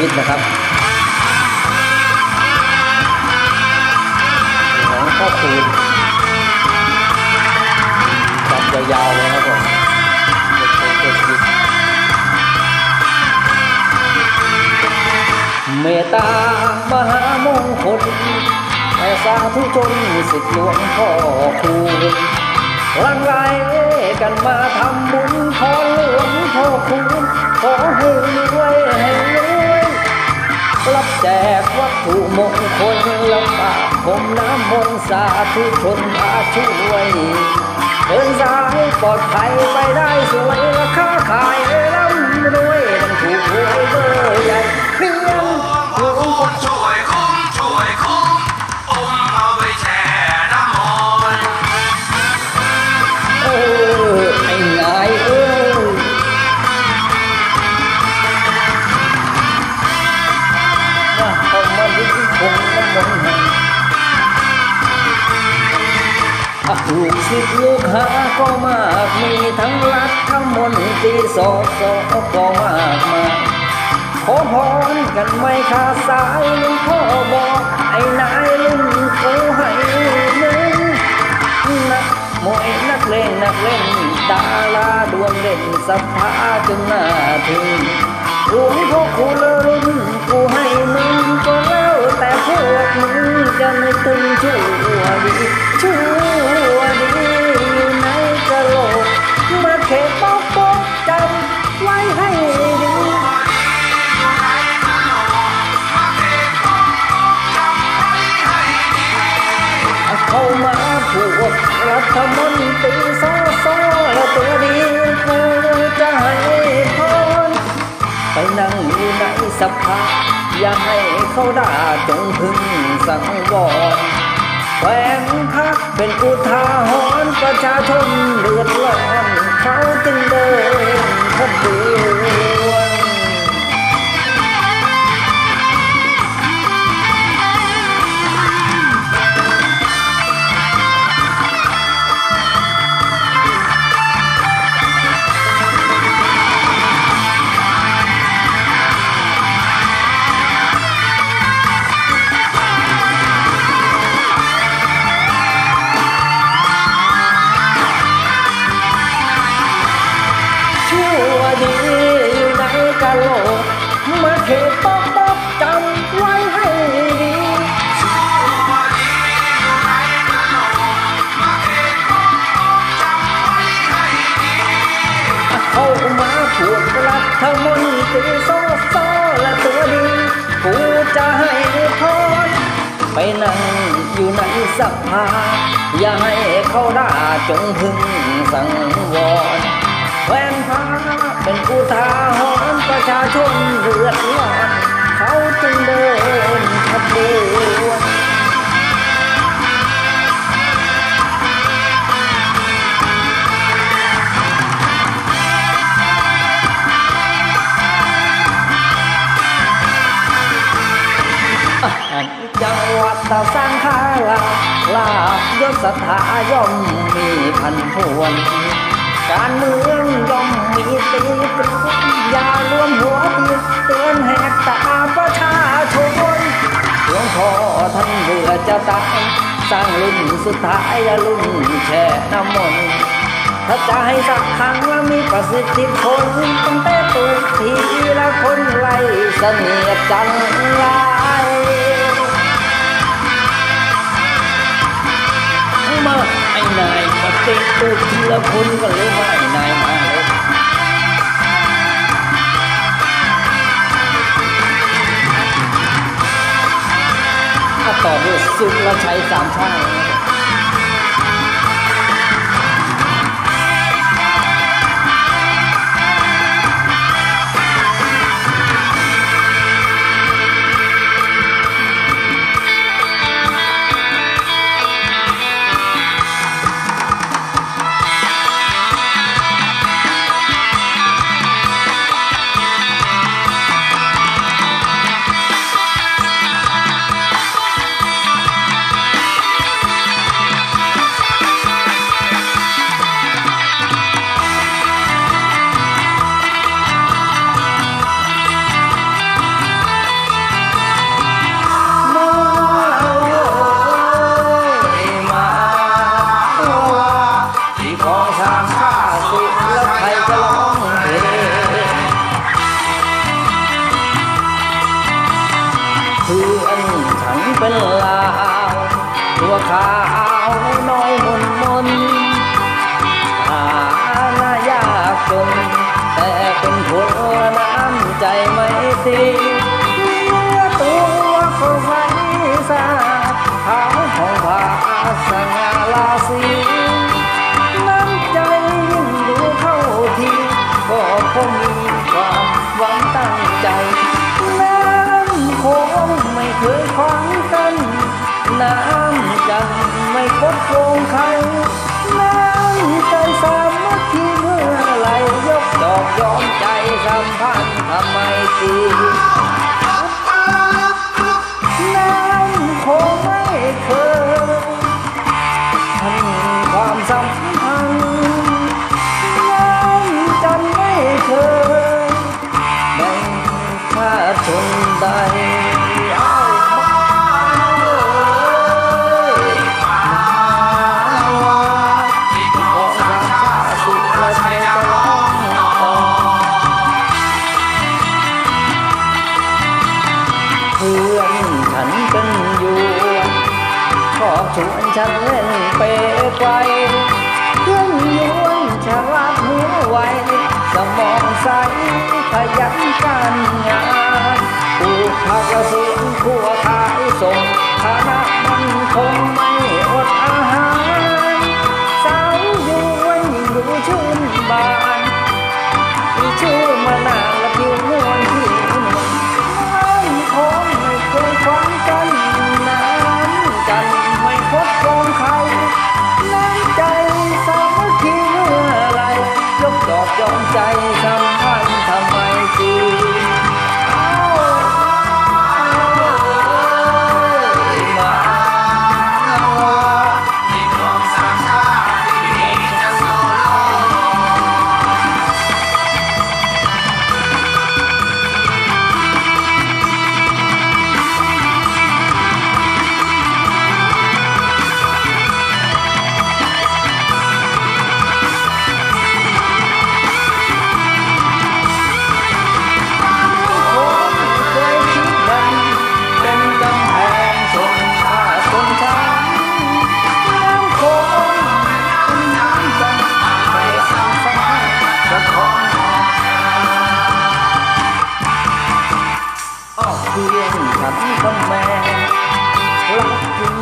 วิตนะครับของพ่อคูณจับยาวๆเลยครับผมเมตตามหามงคลแต่สาธุชนสิทธิหลวงพ่อคูณหลังไหลกันมาทำบุญขอหลวงพ่อคูณขอให้รวยให้รวย รับแจกวัตถุมงคลแล้วปากผมน้ำมนต์สาธุชนมาช่วยเดินสายปลอดภัยไปได้ คงน้ำมนต์ให้อะลูกศิษย์ลูกหาก็มากมีทั้งรัฐทั้งมนตีสอสอก็มากมายขอพรกันไม่ขาดสายลวงพ่อบอกไอ้นายลุ่นกูให้หนึ่งนักมวยนักเล่นนักเล่นดาราดวงเด่นสัพพาจนหน้าถึงหลวงพ่อคูณรุ่นกูให้มึงก็แล้ว แต่พวกมึงจะไม่ตึงชั่วดีชั่วดีอยู่ในกะโหลกมาเขตป๊อกป๊อกจำไว้ให้ดีเข้ามาผูกรัฐมนตรีสอสอและตัวดีกูจะให้พรไปนั่งอยู่ในสภา อย่าให้เขาด่าจงพึงสังวรแหวนพักเป็นอุทาหรณ์ประชาชนเดือดร้อนเขาจึงเดินขบวน ทั้งมนตีโซโซและตัวดีกูจะให้พรไปนั่งอยู่ในสภาอย่าให้เขาด่าจงพึงสังวรแฟนพาเป็นอุทาหรณ์ประชาชนเดือดร้อนเขาจึงเดินาย่อมมีพันพวนการเมืองย่อมมีตีตรึงอย่ารวมหัวตีเตือนแหกตาประชาชนหลวงพ่อท่านเบื่อจะตายสร้างรุ่นสุดท้ายและรุ่นแช่น้ำมนต์ถ้าจะให้สักครั้งว่ามีประสิทธิผลตั้งแต่ตูกทีละคนไล่เสนียดจังไร มาไอ้นายมาเตะตูดทีละคนก็เลยว่าไอ้นายมาเลยถ้าต่อด้วยสุดละชัยสามชาติ พื่อนฉันเป็นลาว ตัวขาวน้อยมนมนหานายากจน แต่เป็นคนน้ำใจไม่ตีตัวคนใสสะของผาสง่าสีน้ำใจยิ่งรู้เท่าทีก็คงมีความหวังตั้งใจ เคยขวางกันน้ำจันไม่คดโกงใครน้ำใจสามัคคีเมื่อไรยกดอกยอมใจสัมพันธ์ทำไมตีน้ำโขงไม่เคยทันความสัมพันธ์น้ำจันไม่เคยแบ่งชาติชนใด อบชวนฉันเล่นเปไปเพื่อนยวนฉลาดหัวไวสมองใสขยันการงานปลูกผักและสวนครัวขายส่งฐานะมันคงไม่อดอาหาร ใจามคำแม่รักจริง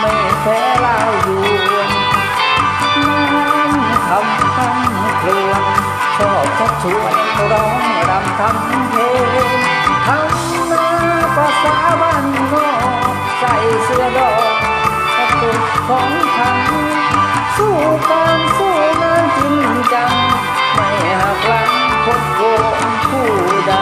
ไม่แพ้เล่าอยู่น้ำคำคำเกลื่อนชอบชักชวนร้องรำทำเพลงทำหน้าภาษาบ้านนอกใส่เสื้อดอกกะตุกของคำสู้การสู้งานจริงจัง ไม่หักหลังคดโกงผู้ใด